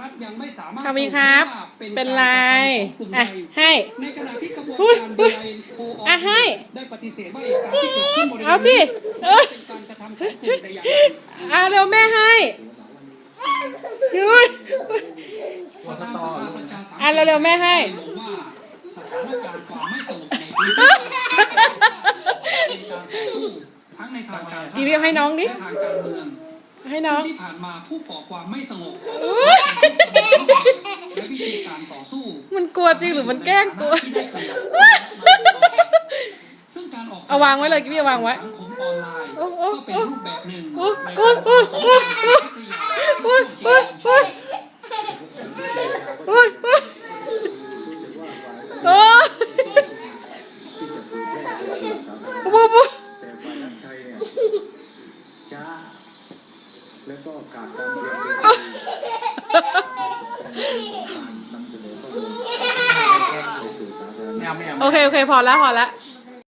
รัฐยังไม่สามารถทำอีครับ เป็นไรอะให้ในขณะที่กระบวนการออให้ได้ปฏิเสธว่าเอกสารที่เกิสิเออาเร็วแม่ให้ยุ้ยอะเร็วๆแม่ให้สถาร็วแม่ให้ทั้งในทางการจีบให้น้องดิให้น้องที่ผ่านมาผู้ก่อความไม่สงบ วิธีการต่อสู้มันกลัวจริงหรือมันแกล้งกลัวเซึ่งการออกเอาวางไว้เลยกิ๊บอย่าวางไว้โอ้โก็เป็นรูปแบบหนึ่งในการโอ้โอ้ โอ้ยโอ้ยโอ้ยโอ้ยโอ้ยโอ้ยบูบูแต่ฝ่ายรัฐไทยเนี่ยช้าแล้วก็ขาดการเรียนรู้ โอเค โอเค พอแล้วพอแล้ว